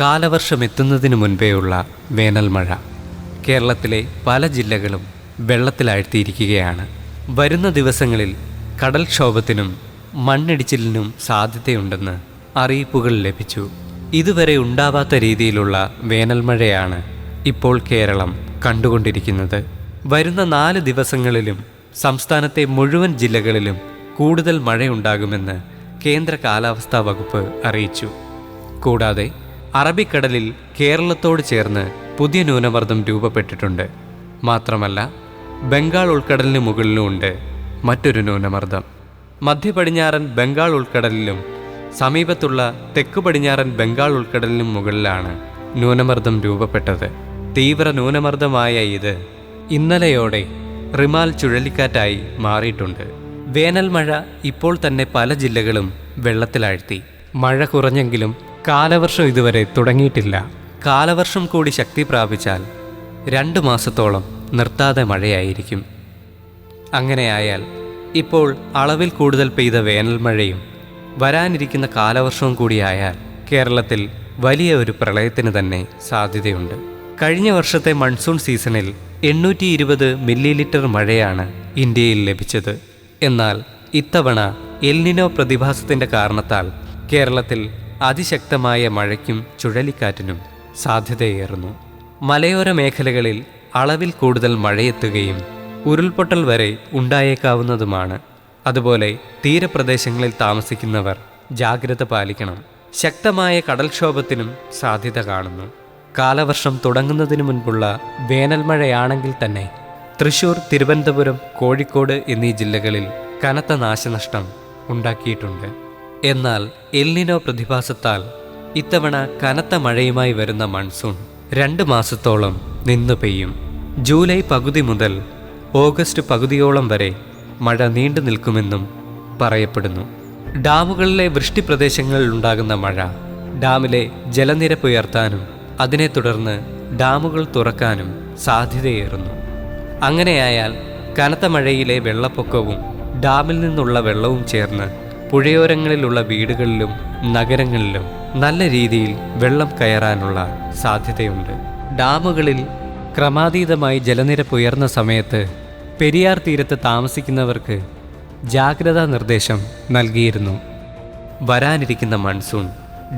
കാലവർഷം എത്തുന്നതിന് മുൻപേയുള്ള വേനൽ മഴ കേരളത്തിലെ പല ജില്ലകളും വെള്ളത്തിലാഴ്ത്തിയിരിക്കുകയാണ്. വരുന്ന ദിവസങ്ങളിൽ കടൽക്ഷോഭത്തിനും മണ്ണിടിച്ചിലിനും സാധ്യതയുണ്ടെന്ന് അറിയിപ്പുകൾ ലഭിച്ചു. ഇതുവരെ ഉണ്ടാവാത്ത രീതിയിലുള്ള വേനൽമഴയാണ് ഇപ്പോൾ കേരളം കണ്ടുകൊണ്ടിരിക്കുന്നത്. വരുന്ന നാല് ദിവസങ്ങളിലും സംസ്ഥാനത്തെ മുഴുവൻ ജില്ലകളിലും കൂടുതൽ മഴയുണ്ടാകുമെന്ന് കേന്ദ്ര കാലാവസ്ഥാ വകുപ്പ് അറിയിച്ചു. കൂടാതെ അറബിക്കടലിൽ കേരളത്തോട് ചേർന്ന് പുതിയ ന്യൂനമർദ്ദം രൂപപ്പെട്ടിട്ടുണ്ട്. മാത്രമല്ല ബംഗാൾ ഉൾക്കടലിന് മുകളിലുമുണ്ട് മറ്റൊരു ന്യൂനമർദ്ദം. മധ്യ പടിഞ്ഞാറൻ ബംഗാൾ ഉൾക്കടലിലും സമീപത്തുള്ള തെക്കു പടിഞ്ഞാറൻ ബംഗാൾ ഉൾക്കടലിനും മുകളിലാണ് ന്യൂനമർദ്ദം രൂപപ്പെട്ടത്. തീവ്ര ന്യൂനമർദ്ദമായ ഇത് ഇന്നലെയോടെ റിമാൽ ചുഴലിക്കാറ്റായി മാറിയിട്ടുണ്ട്. വേനൽ മഴ ഇപ്പോൾ തന്നെ പല ജില്ലകളും വെള്ളത്തിലാഴ്ത്തി. മഴ കുറഞ്ഞെങ്കിലും കാലവർഷം ഇതുവരെ തുടങ്ങിയിട്ടില്ല. കാലവർഷം കൂടി ശക്തി പ്രാപിച്ചാൽ രണ്ട് മാസത്തോളം നിർത്താതെ മഴയായിരിക്കും. അങ്ങനെയായാൽ ഇപ്പോൾ അളവിൽ കൂടുതൽ പെയ്ത വേനൽ മഴയും വരാനിരിക്കുന്ന കാലവർഷവും കൂടിയായാൽ കേരളത്തിൽ വലിയ ഒരു പ്രളയത്തിന് തന്നെ സാധ്യതയുണ്ട്. കഴിഞ്ഞ വർഷത്തെ മൺസൂൺ സീസണിൽ എണ്ണൂറ്റി ഇരുപത് മില്ലി ലിറ്റർ മഴയാണ് ഇന്ത്യയിൽ ലഭിച്ചത്. എന്നാൽ ഇത്തവണ എൽനിനോ പ്രതിഭാസത്തിന്റെ കാരണത്താൽ കേരളത്തിൽ അതിശക്തമായ മഴയ്ക്കും ചുഴലിക്കാറ്റിനും സാധ്യതയേറുന്നു. മലയോര മേഖലകളിൽ അളവിൽ കൂടുതൽ മഴയെത്തുകയും ഉരുൾപൊട്ടൽ വരെ ഉണ്ടായേക്കാവുന്നതുമാണ്. അതുപോലെ തീരപ്രദേശങ്ങളിൽ താമസിക്കുന്നവർ ജാഗ്രത പാലിക്കണം. ശക്തമായ കടൽക്ഷോഭത്തിനും സാധ്യത കാണുന്നു. കാലവർഷം തുടങ്ങുന്നതിനു മുൻപുള്ള വേനൽമഴയാണെങ്കിൽ തന്നെ തൃശൂർ തിരുവനന്തപുരം കോഴിക്കോട് എന്നീ ജില്ലകളിൽ കനത്ത നാശനഷ്ടം ഉണ്ടാക്കിയിട്ടുണ്ട്. എന്നാൽ എൽനിനോ പ്രതിഭാസത്താൽ ഇത്തവണ കനത്ത മഴയുമായി വരുന്ന മൺസൂൺ രണ്ട് മാസത്തോളം നിന്നു പെയ്യും. ജൂലൈ പകുതി മുതൽ ഓഗസ്റ്റ് പകുതിയോളം വരെ മഴ നീണ്ടു നിൽക്കുമെന്നും പറയപ്പെടുന്നു. ഡാമുകളിലെ വൃഷ്ടി പ്രദേശങ്ങളിൽ ഉണ്ടാകുന്ന മഴ ഡാമിലെ ജലനിരപ്പ് ഉയർത്താനും അതിനെ തുടർന്ന് ഡാമുകൾ തുറക്കാനും സാധ്യതയേറുന്നു. അങ്ങനെയായാൽ കനത്ത മഴയിലെ വെള്ളപ്പൊക്കവും ഡാമിൽ നിന്നുള്ള വെള്ളവും ചേർന്ന് പുഴയോരങ്ങളിലുള്ള വീടുകളിലും നഗരങ്ങളിലും നല്ല രീതിയിൽ വെള്ളം കയറാനുള്ള സാധ്യതയുണ്ട്. ഡാമുകളിൽ ക്രമാതീതമായി ജലനിരപ്പ് ഉയർന്ന സമയത്ത് പെരിയാർ തീരത്ത് താമസിക്കുന്നവർക്ക് ജാഗ്രതാ നിർദ്ദേശം നൽകിയിരുന്നു. വരാനിരിക്കുന്ന മൺസൂൺ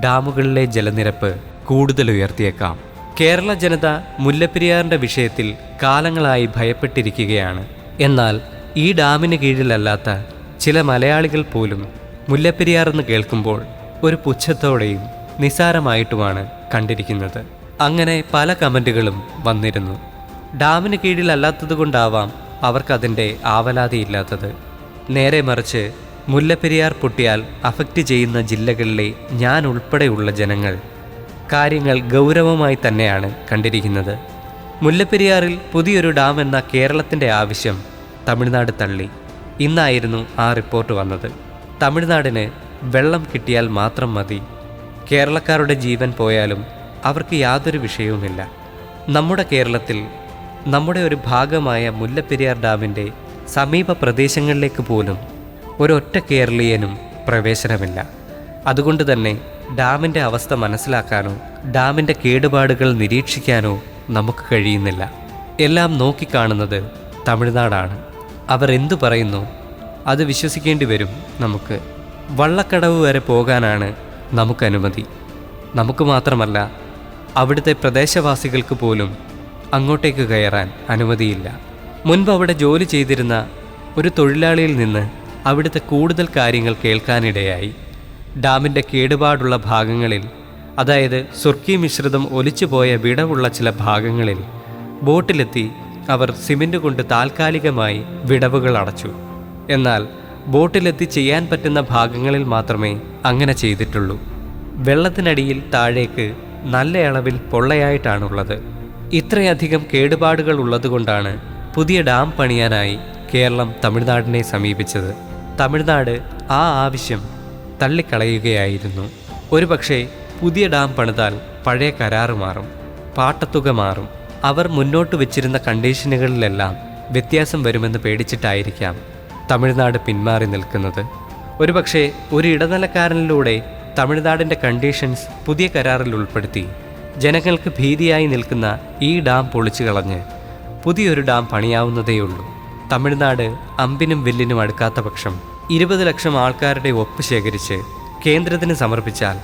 ഡാമുകളിലെ ജലനിരപ്പ് കൂടുതൽ ഉയർത്തിയേക്കാം. കേരള ജനത മുല്ലപ്പെരിയാറിന്റെ വിഷയത്തിൽ കാലങ്ങളായി ഭയപ്പെട്ടിരിക്കുകയാണ്. എന്നാൽ ഈ ഡാമിന് കീഴിലല്ലാത്ത ചില മലയാളികൾ പോലും മുല്ലപ്പെരിയാർ എന്ന് കേൾക്കുമ്പോൾ ഒരു പുച്ഛത്തോടെയും നിസാരമായിട്ടുമാണ് കണ്ടിരിക്കുന്നത്. അങ്ങനെ പല കമന്റുകളും വന്നിരുന്നു. ഡാമിന് കീഴിലല്ലാത്തതുകൊണ്ടാവാം അവർക്കതിന്റെ ആവലാതിയില്ലാത്തത്. നേരെ മറിച്ച് മുല്ലപ്പെരിയാർ പൊട്ടിയാൽ അഫക്റ്റ് ചെയ്യുന്ന ജില്ലകളിലെ ഞാൻ ഉൾപ്പെടെയുള്ള ജനങ്ങൾ കാര്യങ്ങൾ ഗൗരവമായി തന്നെയാണ് കണ്ടിരിക്കുന്നത്. മുല്ലപ്പെരിയാറിൽ പുതിയൊരു ഡാം എന്ന കേരളത്തിന്റെ ആവശ്യം തമിഴ്നാട് തള്ളി. ഇന്നായിരുന്നു ആ റിപ്പോർട്ട് വന്നത്. തമിഴ്നാടിന് വെള്ളം കിട്ടിയാൽ മാത്രം മതി. കേരളക്കാരുടെ ജീവൻ പോയാലും അവർക്ക് യാതൊരു വിഷയവുമില്ല. നമ്മുടെ കേരളത്തിൽ നമ്മുടെ ഒരു ഭാഗമായ മുല്ലപ്പെരിയാർ ഡാമിന്റെ സമീപ പ്രദേശങ്ങളിലേക്ക് പോലും ഒരൊറ്റ കേരളീയനും പ്രവേശനമില്ല. അതുകൊണ്ട് തന്നെ ഡാമിന്റെ അവസ്ഥ മനസ്സിലാക്കാനോ ഡാമിന്റെ കേടുപാടുകൾ നിരീക്ഷിക്കാനോ നമുക്ക് കഴിയുന്നില്ല. എല്ലാം നോക്കിക്കാണുന്നത് തമിഴ്നാടാണ്. അവർ എന്തു പറയുന്നു? അത് വിശ്വസിക്കേണ്ടി വരും നമുക്ക്. വള്ളക്കടവ് വരെ പോകാനാണ് നമുക്ക് അനുമതി. നമുക്ക് മാത്രമല്ല അവിടുത്തെ പ്രദേശവാസികൾക്ക് പോലും അങ്ങോട്ടേക്ക് കയറാൻ അനുമതിയില്ല. മുൻപ് അവിടെ ജോലി ചെയ്തിരുന്ന ഒരു തൊഴിലാളിയിൽ നിന്ന് അവിടുത്തെ കൂടുതൽ കാര്യങ്ങൾ കേൾക്കാനിടയായി. ഡാമിന്റെ കേടുപാടുള്ള ഭാഗങ്ങളിൽ അതായത് സുർക്കി മിശ്രിതം ഒലിച്ചുപോയ വിടവുള്ള ചില ഭാഗങ്ങളിൽ ബോട്ടിലെത്തി അവർ സിമന്റ് കൊണ്ട് താൽക്കാലികമായി വിടവുകൾ അടച്ചു. എന്നാൽ ബോട്ടിലെത്തി ചെയ്യാൻ പറ്റുന്ന ഭാഗങ്ങളിൽ മാത്രമേ അങ്ങനെ ചെയ്തിട്ടുള്ളൂ. വെള്ളത്തിനടിയിൽ താഴേക്ക് നല്ല അളവിൽ പൊള്ളയായിട്ടാണുള്ളത്. ഇത്രയധികം കേടുപാടുകൾ ഉള്ളതുകൊണ്ടാണ് പുതിയ ഡാം പണിയാനായി കേരളം തമിഴ്നാടിനെ സമീപിച്ചത്. തമിഴ്നാട് ആ ആവശ്യം തള്ളിക്കളയുകയായിരുന്നു. ഒരുപക്ഷെ പുതിയ ഡാം പണിതാൽ പഴയ കരാറ് മാറും പാട്ടത്തുക മാറും. അവർ മുന്നോട്ട് വെച്ചിരുന്ന കണ്ടീഷനുകളിലെല്ലാം വ്യത്യാസം വരുമെന്ന് പേടിച്ചിട്ടായിരിക്കാം. തമിഴ്നാട് പിന്മാറി നിൽക്കുന്നത്. ഒരുപക്ഷെ ഒരു ഇടനിലക്കാരനിലൂടെ തമിഴ്നാടിന്റെ കണ്ടീഷൻസ് പുതിയ കരാറിൽ ഉൾപ്പെടുത്തി. ജനങ്ങൾക്ക് ഭീതിയായി നിൽക്കുന്ന ഈ ഡാം പൊളിച്ചു കളഞ്ഞ് പുതിയൊരു ഡാം പണിയാവുന്നതേയുള്ളൂ തമിഴ്നാട് അമ്പിനും വില്ലിനും അടുക്കാത്ത പക്ഷം ഇരുപത് ലക്ഷം ആൾക്കാരുടെ ഒപ്പ് ശേഖരിച്ച് കേന്ദ്രത്തിന് സമർപ്പിച്ചാൽ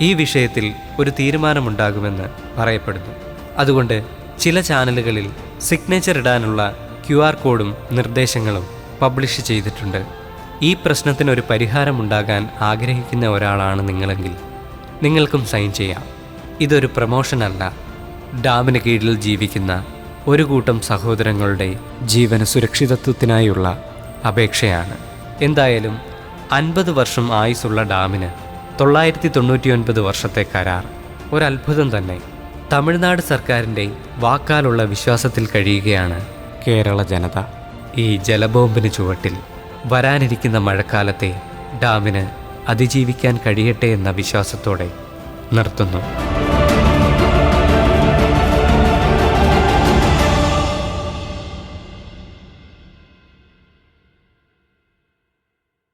ഈ വിഷയത്തിൽ ഒരു തീരുമാനമുണ്ടാകുമെന്ന് പറയപ്പെടുന്നു. അതുകൊണ്ട് ചില ചാനലുകളിൽ സിഗ്നേച്ചർ ഇടാനുള്ള ക്യു കോഡും നിർദ്ദേശങ്ങളും പബ്ലിഷ് ചെയ്തിട്ടുണ്ട്. ഈ പ്രശ്നത്തിനൊരു പരിഹാരമുണ്ടാകാൻ ആഗ്രഹിക്കുന്ന ഒരാളാണ് നിങ്ങളെങ്കിൽ നിങ്ങൾക്കും സൈൻ ചെയ്യാം. ഇതൊരു പ്രമോഷനല്ല ഡാമിന് കീഴിൽ ജീവിക്കുന്ന ഒരു കൂട്ടം സഹോദരങ്ങളുടെ ജീവന സുരക്ഷിതത്വത്തിനായുള്ള അപേക്ഷയാണ്. എന്തായാലും അൻപത് വർഷം ആയുസുള്ള ഡാമിന് തൊള്ളായിരത്തി തൊണ്ണൂറ്റിയൊൻപത് വർഷത്തെ കരാർ. ഒരത്ഭുതം തന്നെ. തമിഴ്നാട് സർക്കാരിന്റെ വാക്കാലുള്ള വിശ്വാസത്തിൽ കഴിയുകയാണ് കേരള ജനത. ഈ ജലബോംബിന് ചുവട്ടിൽ വരാനിരിക്കുന്ന മഴക്കാലത്തെ ഡാമിന് അതിജീവിക്കാൻ കഴിയട്ടെ എന്ന വിശ്വാസത്തോടെ നിർത്തുന്നു.